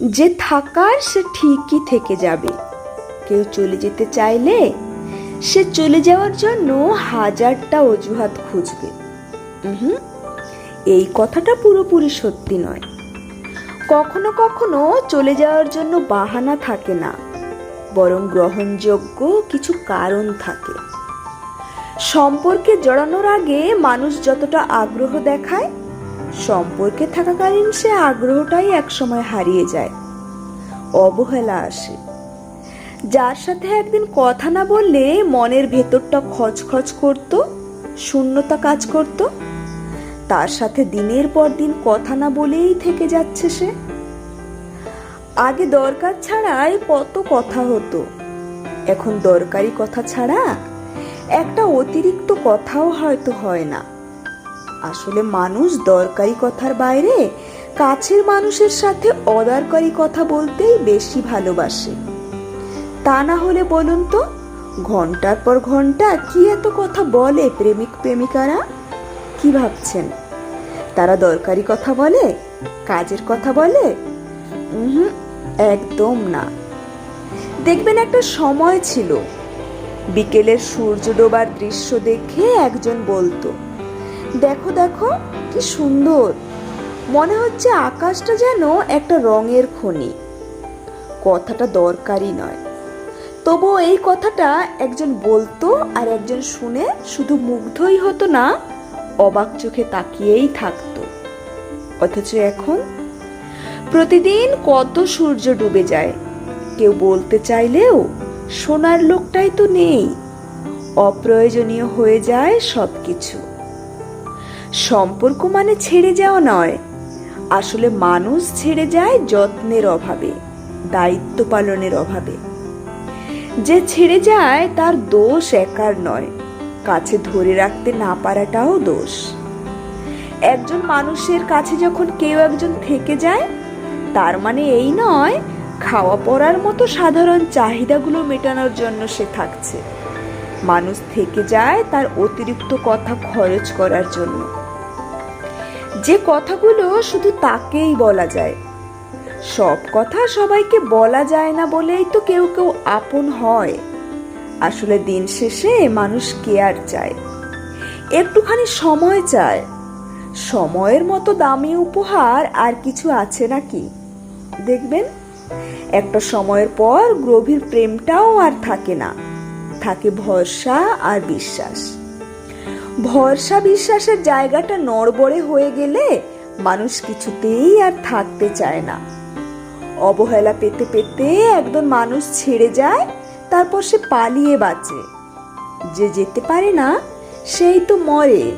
যে থাকার সে ঠিকই থেকে যাবে। কেউ চলে যেতে চাইলে সে চলে যাওয়ার জন্য হাজারটা অজুহাত খুঁজবে। উহুম, এই কথাটা পুরোপুরি সত্যি নয়। কখনো কখনো চলে যাওয়ার জন্য বাহানা থাকে না বরং গ্রহণযোগ্য কিছু কারণ থাকে। সম্পর্কে জড়ানোর আগে মানুষ যতটা আগ্রহ দেখায় সম্পর্কে থাকাকালীন সে আগ্রহটাই একসময় হারিয়ে যায়। অবহেলা আসে। যার সাথে একদিন কথা না বললে মনের ভেতরটা খচখচ করত, শূন্যতা কাজ করত। তার সাথে দিনের পর দিন কথা না বলেই থেকে যাচ্ছে সে। আগে দরকার ছাড়াই কত কথা হতো। এখন দরকারি কথা ছাড়া একটা অতিরিক্ত কথাও হয়তো হয় না। আসলে মানুষ দরকারি কথার বাইরে কাছের মানুষের সাথে অদরকারি কথা বলতেই বেশি ভালোবাসে। তা না হলে বলুন তো ঘণ্টার পর ঘণ্টা কি এত কথা বলে প্রেমিক প্রেমিকারা? কি ভাবছেন? তারা দরকারি কথা বলে কাজের কথা বলে? উহুম, একদম না। দেখবেন একটা সময় ছিল বিকেলের সূর্য ডোবার দৃশ্য দেখে একজন বলতো দেখো দেখো, কি সুন্দর। মনে হচ্ছে আকাশটা যেন একটা রঙের খনি। কথাটা দরকারই নয়। তবুও এই কথাটা একজন বলতো আর একজন শুনে শুধু মুগ্ধই হতো না, অবাক চোখে তাকিয়েই থাকতো। অথচ এখন প্রতিদিন কত সূর্য ডুবে যায়। কেউ বলতে চাইলেও সোনার লোকটাই তো নেই। অপ্রয়োজনীয় হয়ে যায় সবকিছু। সম্পর্ক মানে ছেড়ে যাওয়া নয়। আসলে মানুষ ছেড়ে যায় যত্নের অভাবে, দায়িত্ব পালনের অভাবে। যে ছেড়ে যায় তার দোষ একার নয়, কাছে ধরে রাখতে না পারাটাও দোষ। একজন মানুষের কাছে যখন কেউ একজন থেকে যায়, তার মানে এই নয়, খাওয়া পড়ার মতো সাধারণ চাহিদাগুলো মেটানোর জন্য সে থাকছে। মানুষ থেকে যায় তার অতিরিক্ত কথা খরচ করার জন্য। যে কথাগুলো শুধু তাকেই বলা যায়। সব কথা সবাইকে বলা যায় না বলেই তো কেউ কেউ আপন হয়। আসলে দিন শেষে মানুষ কেয়ার চায়। একটুখানি সময় চায়। সময়ের মতো দামি উপহার আর কিছু আছে নাকি? দেখবেন, একটা সময়ের পর গভীর প্রেমটাও আর থাকে না। থাকে ভরসা আর বিশ্বাস। ভরসা বিশ্বাসের জায়গাটা নড়বড়ে হয়ে গেলে মানুষ কিছুতেই আর থাকতে চায় না। অবহেলা পেতে পেতে একজন মানুষ ছেড়ে যায়, তারপর সে পালিয়ে বাঁচে। যে যেতে পারে না, সেই তো মরে।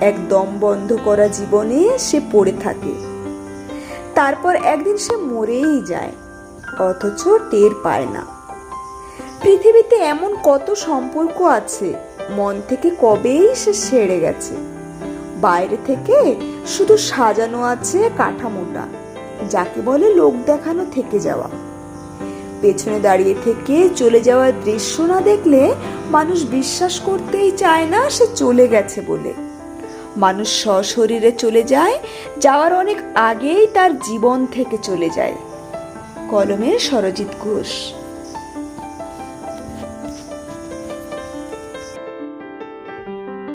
একদম বন্ধ করা জীবনে সে পড়ে থাকে। তারপর একদিন সে মরেই যায়, অথচ টের পায় না। পৃথিবীতে এমন কত সম্পর্ক আছে মন থেকে কবেই সে সেরে গেছে। বাইরে থেকে শুধু সাজানো আছে কাঠামোটা, যাকে বলে লোক দেখানো থেকে যাওয়া। পেছনে দাঁড়িয়ে থেকে চলে যাওয়ার দৃশ্য না দেখলে মানুষ বিশ্বাস করতেই চায় না সে চলে গেছে বলে। মানুষ সশরীরে চলে যায়, যাওয়ার অনেক আগেই তার জীবন থেকে চলে যায়। কলমের সরজিৎ ঘোষ।